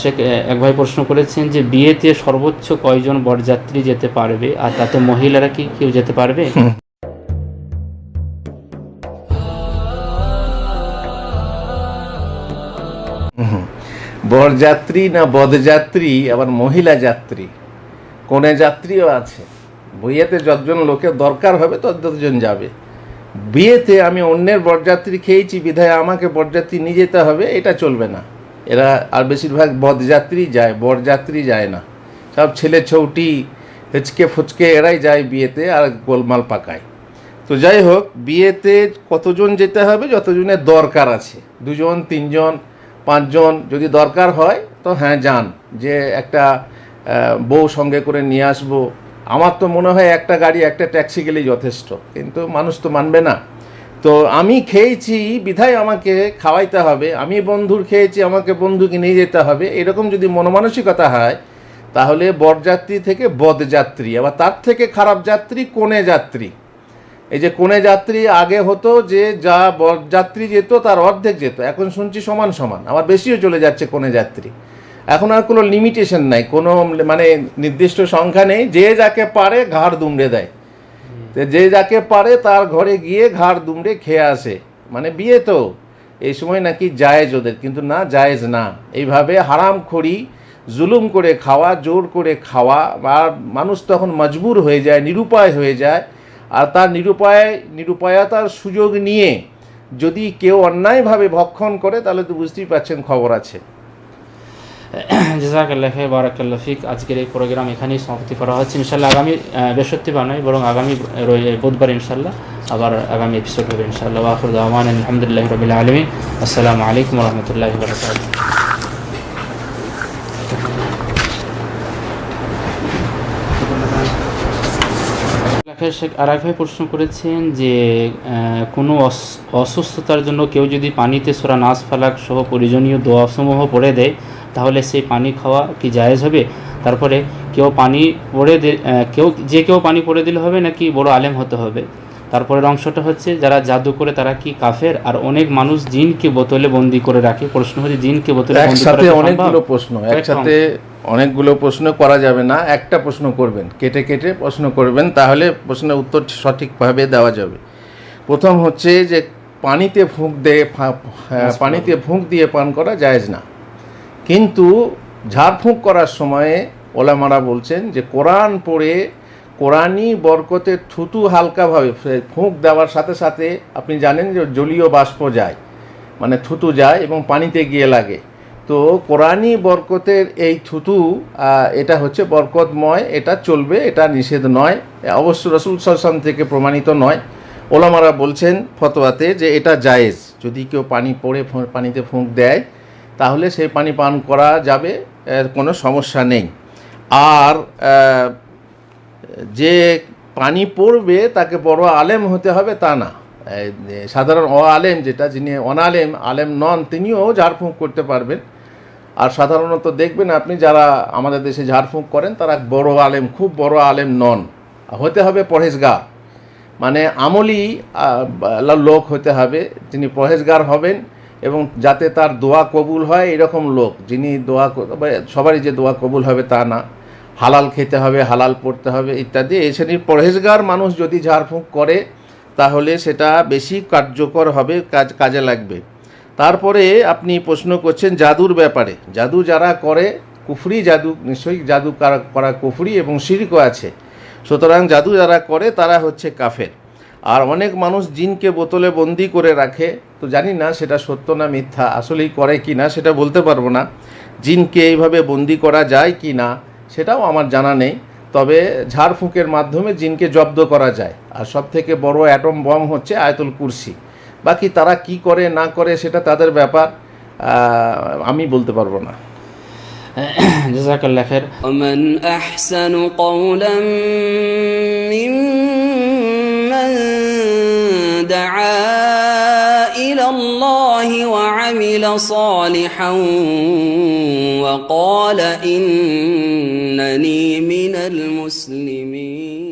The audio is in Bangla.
শেখ এক ভাই প্রশ্ন করেছেন যে, বিয়েতে সর্বোচ্চ কয়জন বরযাত্রী যেতে পারবে? আর তাতে মহিলারা কি কেউ যেতে পারবে? বরযাত্রী না বদযাত্রী, আবার মহিলা যাত্রী? কোনে যাত্রীও আছে। বিয়েতে যতজন লোকের দরকার হবে, ততজন যাবে। বিয়েতে আমি অন্যের বরযাত্রী খেয়েছি, বিধায় আমাকে বরযাত্রী নিয়ে যেতে হবে, এটা চলবে না। এরা আর বেশিরভাগ বদযাত্রী যায়, বরযাত্রী যায় না। সব ছেলে ছৌটি, হেচকে ফুচকে এরাই যায় বিয়েতে আর গোলমাল পাকায়। তো যাই হোক, বিয়েতে কতজন যেতে হবে যতজনের দরকার আছে। দুজন, তিনজন, পাঁচজন যদি দরকার হয়, তো হ্যাঁ যান। যে একটা বউ সঙ্গে করে নিয়ে আসব। আমার তো মনে হয় একটা গাড়ি, একটা ট্যাক্সি গেলেই যথেষ্ট। কিন্তু মানুষ তো মানবে না। তো আমি খেয়েছি, বিধায় আমাকে খাওয়াইতে হবে, আমি বন্ধুর খেয়েছি, আমাকে বন্ধুকে নিয়ে যেতে হবে, এরকম যদি মনমানসিকতা হয়, তাহলে বরযাত্রী থেকে বদযাত্রী, আবার তার থেকে খারাপ যাত্রী কোনে যাত্রী। এই যে কোনে যাত্রী আগে হতো যে যা যাত্রী যেত, তার অর্ধেক যেত, এখন শুনছি সমান সমান, আবার বেশিও চলে যাচ্ছে কোনে যাত্রী। এখন আর কোনো লিমিটেশন নাই, কোনো মানে নির্দিষ্ট সংখ্যা নেই, যে যাকে পারে ঘাড় দুমড়ে দেয়। যে যাকে পারে তার ঘরে গিয়ে ঘাড় দুমড়ে খেয়ে আসে। মানে বিয়ে তো। এই সময় নাকি জায়েজ ওদের, কিন্তু না, জায়েজ না। এইভাবে হারাম খড়ি, জুলুম করে খাওয়া, জোর করে খাওয়া, আর মানুষ তখন মজবুর হয়ে যায়, নিরুপায় হয়ে যায়। আর তার নিরুপায়, নিরুপায়তার সুযোগ নিয়ে যদি কেউ অন্যায়ভাবে ভক্ষণ করে, তাহলে তো বুঝতেই পারছেন খবর আছে। জাজাকাল্লাহ খাই বারাকাল্লাহ ফিক। আজকের এই প্রোগ্রাম এখানেই সমাপ্তি করা হচ্ছে। ইনশাল্লাহ আগামী বৃহস্পতিবার নয়, বরং আগামী বুধবার ইনশাল্লাহ আবার আগামী এপিসোড হবে ইনশাল্লাহ ওয়াফর রহমান আলহামদুলিল্লাহ রবিল আলমী আসসালামু আলাইকুম রহমতুল্লাহ বরকাত আর এক ভাই প্রশ্ন করেছেন যে কোনো অসুস্থতার জন্য কেউ যদি পানিতে সোরা নাচ ফালাক সহ প্রয়োজনীয় দোয়াসমূহ পড়ে দেয় তাহলে সেই পানি খাওয়া কি জায়েজ হবে? তারপরে কেউ পানি পড়ে দে কেউ যে কেউ পানি পড়ে দিলে হবে নাকি বড় আলেম হতে হবে? তারপরের অংশটা হচ্ছে যারা জাদু করে তারা কি কাফের? আর অনেক মানুষ জিনকে বোতলে বন্দি করে রাখে। প্রশ্ন হচ্ছে জিনকে বোতলে একসাথে অনেকগুলো প্রশ্ন একসাথে অনেকগুলো প্রশ্ন করা যাবে না। একটা প্রশ্ন করবেন কেটে কেটে প্রশ্ন করবেন তাহলে প্রশ্নের উত্তর সঠিকভাবে দেওয়া যাবে। প্রথম হচ্ছে যে পানিতে ফুঁক দিয়ে পানিতে ফুঁক দিয়ে পান করা জায়েজ না। কিন্তু ঝাড়ফুঁক করার সময়ে ওলামারা বলছেন যে কোরআন পড়ে কোরআনই বরকতের থুতু হালকাভাবে ফুঁক দেওয়ার সাথে সাথে আপনি জানেন যে জলীয় বাষ্প যায় মানে থুতু যায় এবং পানিতে গিয়ে লাগে। তো কোরআনই বরকতের এই থুতু এটা হচ্ছে বরকতময়, এটা চলবে, এটা নিষেধ নয়, অবশ্য রসুল সাল্লাম থেকে প্রমাণিত নয়। ওলামারা বলছেন ফতোয়াতে যে এটা জায়েজ, যদি কেউ পানি পড়ে পানিতে ফুঁক দেয় তাহলে সেই পানি পান করা যাবে কোনো সমস্যা নেই। আর যে পানি পড়বে তাকে বড় আলেম হতে হবে তা না। সাধারণ অ আলেম যেটা, যিনি অনালেম, আলেম নন, তিনিও ঝাড়ফুঁক করতে পারবেন। আর সাধারণত দেখবেন আপনি যারা আমাদের দেশে ঝাড়ফুঁক করেন, তারা বড় আলেম, খুব বড় আলেম নন। হতে হবে পরহেজগার। মানে আমলি লোক হতে হবে, যিনি পরহেজগার হবেন এবং যাতে তার দোয়া কবুল হয় এরকম লোক, যিনি দোয়া সবারই যে দোয়া কবুল হবে তা না। হালাল খেতে হবে, হালাল পড়তে হবে, ইত্যাদি। এই শ্রেণির পরহেজগার মানুষ যদি ঝাড়ফুঁক করে, তাহলে সেটা বেশি কার্যকর হবে, কাজ, কাজে লাগবে। তারপরে আপনি প্রশ্ন করছেন জাদুর ব্যাপারে। জাদু যারা করে, কুফরি জাদু, নিশ্চয়ই জাদু করা- কুফরি এবং শিরকও আছে। সুতরাং জাদু যারা করে, তারা হচ্ছে কাফের। আর অনেক মানুষ জিনকে বোতলে বন্দি করে রাখে তো জানি না সেটা সত্য না মিথ্যা আসলেই করে কি না সেটা বলতে পারবো না জিনকে এইভাবে বন্দি করা যায় কি না সেটাও আমার জানা নেই তবে ঝাড়ফুঁকের মাধ্যমে জিনকে জব্দ করা যায় আর সব থেকে বড় অ্যাটম বম হচ্ছে আয়তুল কুরসি বাকি তারা কি করে না করে সেটা তাদের ব্যাপার আহ, আমি বলতে পারবো না জাজাকাল্লাহ খের ومن أحسن قولا صالحا وقال إنني من المسلمين.